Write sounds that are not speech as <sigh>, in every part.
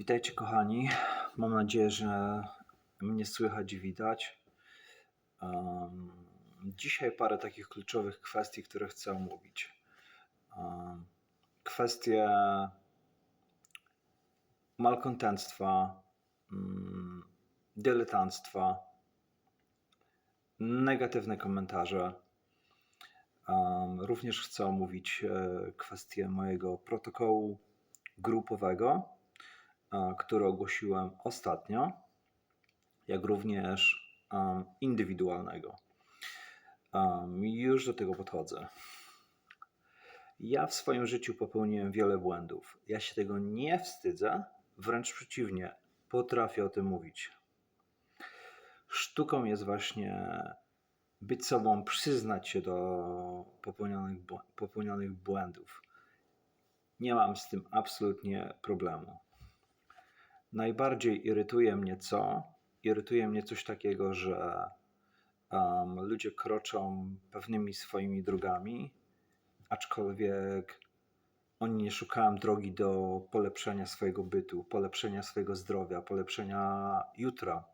Witajcie kochani. Mam nadzieję, że mnie słychać i widać. Um, dzisiaj parę takich kluczowych kwestii, które chcę omówić. Um, kwestie malkontentstwa, um, dyletanstwa, negatywne komentarze. Um, również chcę omówić e, kwestię mojego protokołu grupowego, który ogłosiłem ostatnio, jak również indywidualnego. Już do tego podchodzę. Ja w swoim życiu popełniłem wiele błędów. Ja się tego nie wstydzę, wręcz przeciwnie, potrafię o tym mówić. Sztuką jest właśnie być sobą, przyznać się do popełnionych, popełnionych błędów. Nie mam z tym absolutnie problemu. Najbardziej irytuje mnie co? Irytuje mnie coś takiego, że um, ludzie kroczą pewnymi swoimi drogami, aczkolwiek oni nie szukają drogi do polepszenia swojego bytu, polepszenia swojego zdrowia, polepszenia jutra.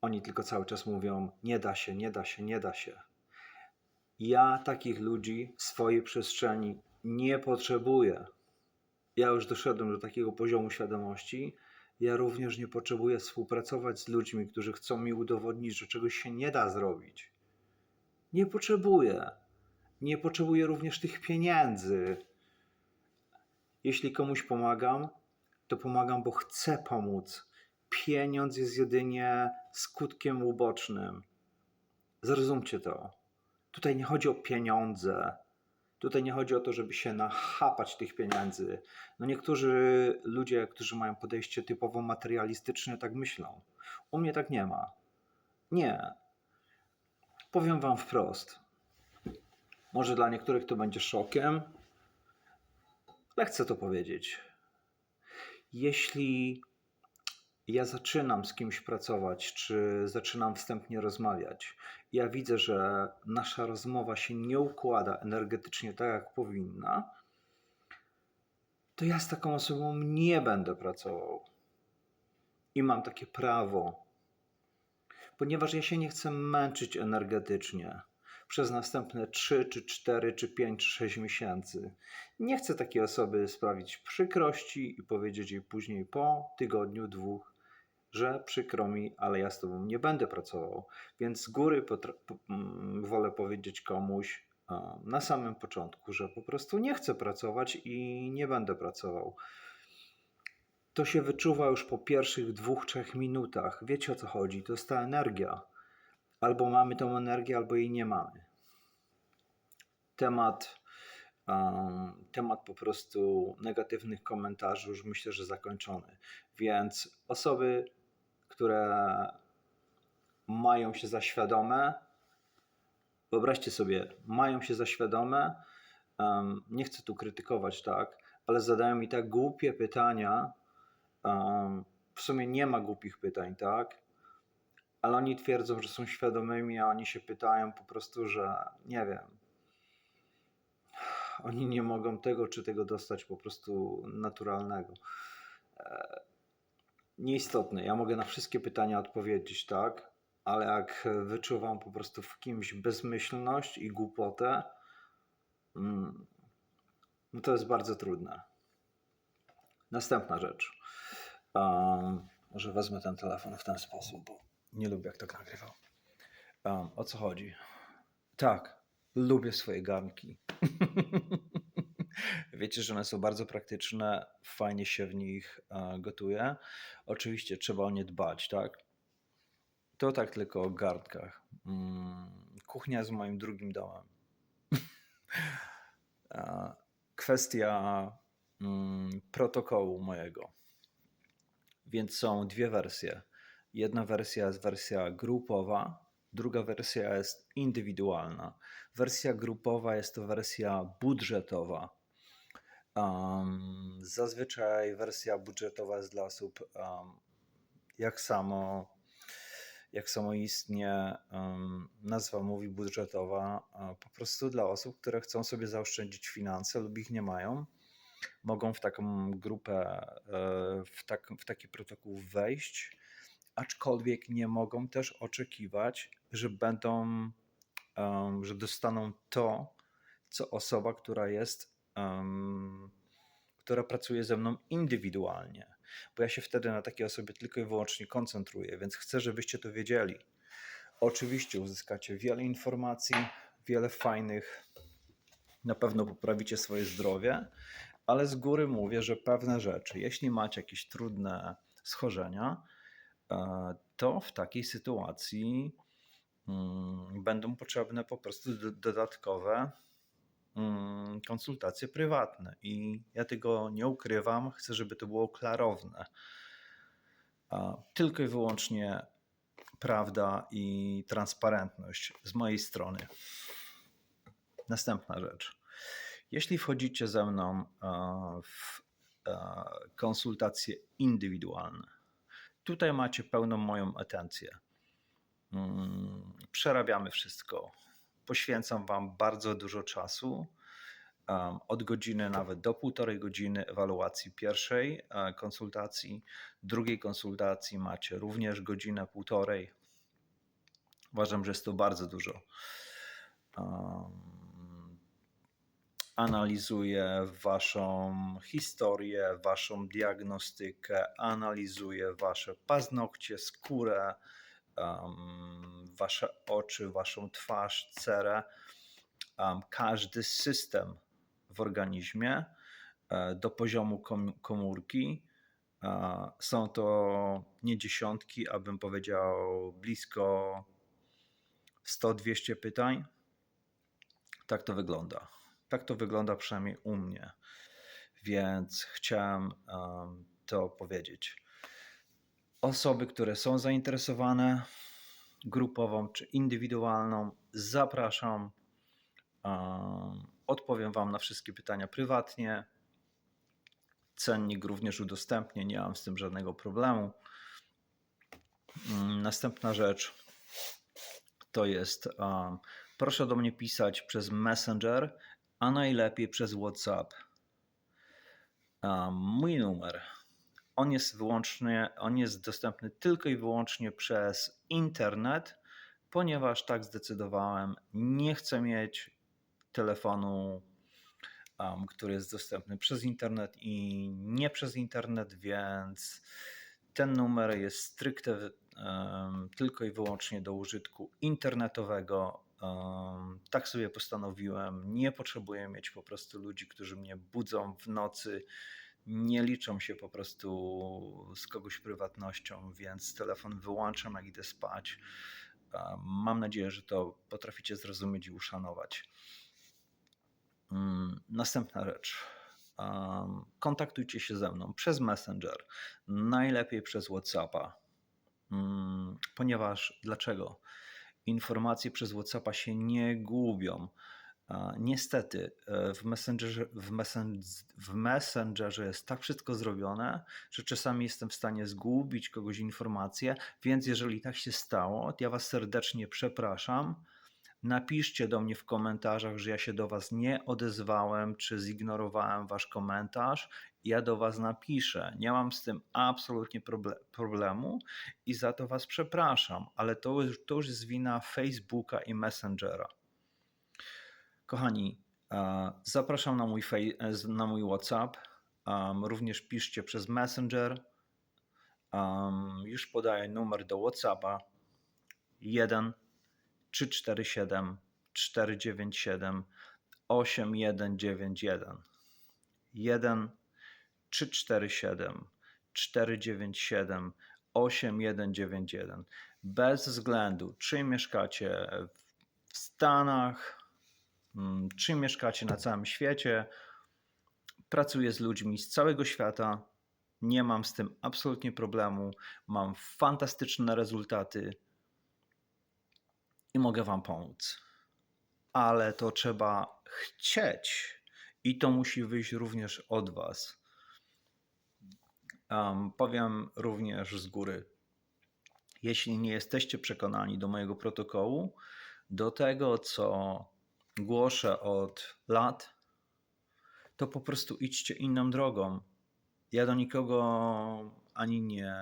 Oni tylko cały czas mówią: nie da się, nie da się, nie da się. Ja takich ludzi w swojej przestrzeni nie potrzebuję. Ja już doszedłem do takiego poziomu świadomości. Ja również nie potrzebuję współpracować z ludźmi, którzy chcą mi udowodnić, że czegoś się nie da zrobić. Nie potrzebuję. Nie potrzebuję również tych pieniędzy. Jeśli komuś pomagam, to pomagam, bo chcę pomóc. Pieniądz jest jedynie skutkiem ubocznym. Zrozumcie to. Tutaj nie chodzi o pieniądze. Tutaj nie chodzi o to, żeby się nachapać tych pieniędzy. No niektórzy ludzie, którzy mają podejście typowo materialistyczne, tak myślą. U mnie tak nie ma. Nie. Powiem wam wprost. Może dla niektórych to będzie szokiem, ale chcę to powiedzieć. Jeśli ja zaczynam z kimś pracować, czy zaczynam wstępnie rozmawiać, ja widzę, że nasza rozmowa się nie układa energetycznie tak, jak powinna, to ja z taką osobą nie będę pracował. I mam takie prawo, ponieważ ja się nie chcę męczyć energetycznie przez następne 3, czy 4, czy 5, czy 6 miesięcy. Nie chcę takiej osoby sprawić przykrości i powiedzieć jej później po tygodniu, dwóch, że przykro mi, ale ja z tobą nie będę pracował. Więc z góry mm, wolę powiedzieć komuś na samym początku, że po prostu nie chcę pracować i nie będę pracował. To się wyczuwa już po pierwszych dwóch, trzech minutach. Wiecie o co chodzi? To jest ta energia. Albo mamy tą energię, albo jej nie mamy. Temat, um, temat po prostu negatywnych komentarzy już myślę, że zakończony. Więc osoby, które mają się za świadome, wyobraźcie sobie, mają się za świadome, um, nie chcę tu krytykować, tak, ale zadają mi tak głupie pytania. Um, w sumie nie ma głupich pytań, tak? ale oni twierdzą, że są świadomymi, a oni się pytają po prostu, że nie wiem. Oni nie mogą tego czy tego dostać po prostu naturalnego. Nieistotne. Ja mogę na wszystkie pytania odpowiedzieć, tak? Ale jak wyczuwam po prostu w kimś bezmyślność i głupotę, mm, no to jest bardzo trudne. Następna rzecz. Um, może wezmę ten telefon w ten sposób, bo nie lubię jak tak nagrywał. Um, o co chodzi? Tak, lubię swoje garnki. <laughs> Wiecie, że one są bardzo praktyczne, fajnie się w nich e, gotuje. Oczywiście trzeba o nie dbać, tak? To tak tylko o garnkach. Mm, kuchnia jest moim drugim domem. <laughs> E, Kwestia mm, protokołu mojego. Więc są dwie wersje. Jedna wersja jest wersja grupowa, druga wersja jest indywidualna. Wersja grupowa jest to wersja budżetowa. Um, zazwyczaj wersja budżetowa jest dla osób, um, jak samo, jak samoistnie um, nazwa mówi budżetowa, po prostu dla osób, które chcą sobie zaoszczędzić finanse lub ich nie mają mogą w taką grupę, e, w, tak, w taki protokół wejść, aczkolwiek nie mogą też oczekiwać, że będą, em, że dostaną to, co osoba, która jest, em, która pracuje ze mną indywidualnie, bo ja się wtedy na takiej osobie tylko i wyłącznie koncentruję, więc chcę, żebyście to wiedzieli. Oczywiście uzyskacie wiele informacji, wiele fajnych, na pewno poprawicie swoje zdrowie, ale z góry mówię, że pewne rzeczy, jeśli macie jakieś trudne schorzenia, e, to w takiej sytuacji mm, będą potrzebne po prostu do- dodatkowe konsultacje prywatne. I ja tego nie ukrywam, chcę, żeby to było klarowne. Tylko i wyłącznie prawda i transparentność z mojej strony. Następna rzecz. Jeśli wchodzicie ze mną e, w e, konsultacje indywidualne, tutaj macie pełną moją atencję. Mm, Przerabiamy wszystko. Poświęcam Wam bardzo dużo czasu. em, Od godziny nawet do półtorej godziny ewaluacji pierwszej e, konsultacji. Drugiej konsultacji macie również godzinę, półtorej. Uważam, że jest to bardzo dużo. Em, Analizuję Waszą historię, Waszą diagnostykę, analizuję Wasze paznokcie, skórę, em, Wasze oczy, Waszą twarz, cerę, em, każdy system w organizmie e, do poziomu kom- komórki. E, Są to nie dziesiątki, abym powiedział blisko 100-200 pytań. Tak to wygląda. Tak to wygląda przynajmniej u mnie. Więc chciałem em, to powiedzieć. Osoby, które są zainteresowane grupową czy indywidualną, zapraszam. Em, Odpowiem Wam na wszystkie pytania prywatnie. Cennik również udostępnię, nie mam z tym żadnego problemu. Mm, Następna rzecz to jest proszę do mnie pisać przez Messenger, a najlepiej przez WhatsApp. Mój numer. On jest wyłącznie, on jest dostępny tylko i wyłącznie przez internet, ponieważ tak zdecydowałem. Nie chcę mieć telefonu, um, który jest dostępny przez internet i nie przez internet, więc ten numer jest stricte em, tylko i wyłącznie do użytku internetowego. Em, Tak sobie postanowiłem. Nie potrzebuję mieć po prostu ludzi, którzy mnie budzą w nocy. Nie liczą się po prostu z kogoś prywatnością, więc telefon wyłączam, jak idę spać. Mam nadzieję, że to potraficie zrozumieć i uszanować. Mm, Następna rzecz. Kontaktujcie się ze mną przez Messenger, najlepiej przez WhatsAppa. Mm, Ponieważ dlaczego? Informacje przez WhatsAppa się nie gubią. Niestety e, w Messengerze, w, messen- w Messengerze jest tak wszystko zrobione, że czasami jestem w stanie zgubić kogoś informację, więc jeżeli tak się stało, to ja Was serdecznie przepraszam. Napiszcie do mnie w komentarzach, że ja się do Was nie odezwałem, czy zignorowałem Wasz komentarz. Ja do Was napiszę. Nie mam z tym absolutnie proble- problemu i za to Was przepraszam, ale to to już jest wina Facebooka i Messengera. Kochani, e, zapraszam na mój, e, na mój WhatsApp. Również piszcie przez Messenger. Już podaję numer do WhatsAppa 1 347 497 8191 1 347 497 8191 bez względu czy mieszkacie w Stanach, czy mieszkacie na całym świecie, pracuję z ludźmi z całego świata. Nie mam z tym absolutnie problemu. Mam fantastyczne rezultaty i mogę Wam pomóc. Ale to trzeba chcieć i to musi wyjść również od Was. Um, powiem również z góry, jeśli nie jesteście przekonani do mojego protokołu, do tego, co głoszę od lat, to po prostu idźcie inną drogą. Ja do nikogo ani nie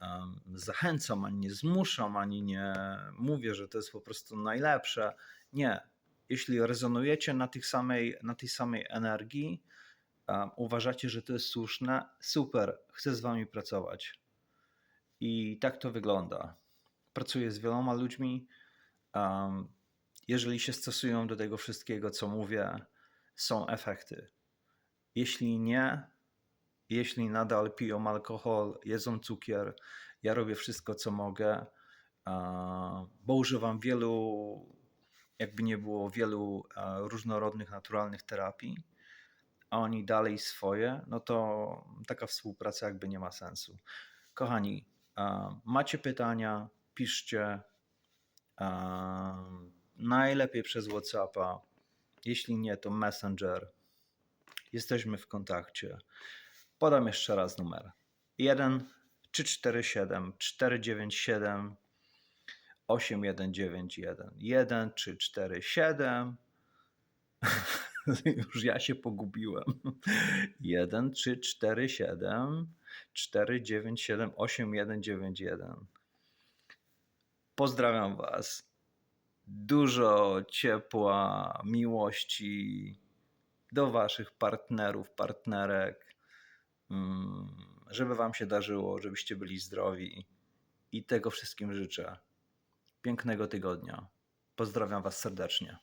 em, zachęcam, ani nie zmuszam, ani nie mówię, że to jest po prostu najlepsze. Nie. Jeśli rezonujecie na, tych samej, na tej samej energii, um, uważacie, że to jest słuszne, super, chcę z wami pracować. I tak to wygląda. Pracuję z wieloma ludźmi. Um, jeżeli się stosują do tego wszystkiego, co mówię, są efekty. Jeśli nie, jeśli nadal piją alkohol, jedzą cukier, ja robię wszystko, co mogę, bo używam wielu, jakby nie było, wielu różnorodnych, naturalnych terapii, a oni dalej swoje, no to taka współpraca jakby nie ma sensu. Kochani, macie pytania, piszcie. Najlepiej przez WhatsAppa. Jeśli nie, to Messenger. Jesteśmy w kontakcie. Podam jeszcze raz numer. 1 347 497 8191. 1 347 Już ja się pogubiłem. 1 347 497 8191. Pozdrawiam Was. Dużo ciepła, miłości do Waszych partnerów, partnerek, mm, żeby Wam się darzyło, żebyście byli zdrowi i tego wszystkim życzę. Pięknego tygodnia. Pozdrawiam Was serdecznie.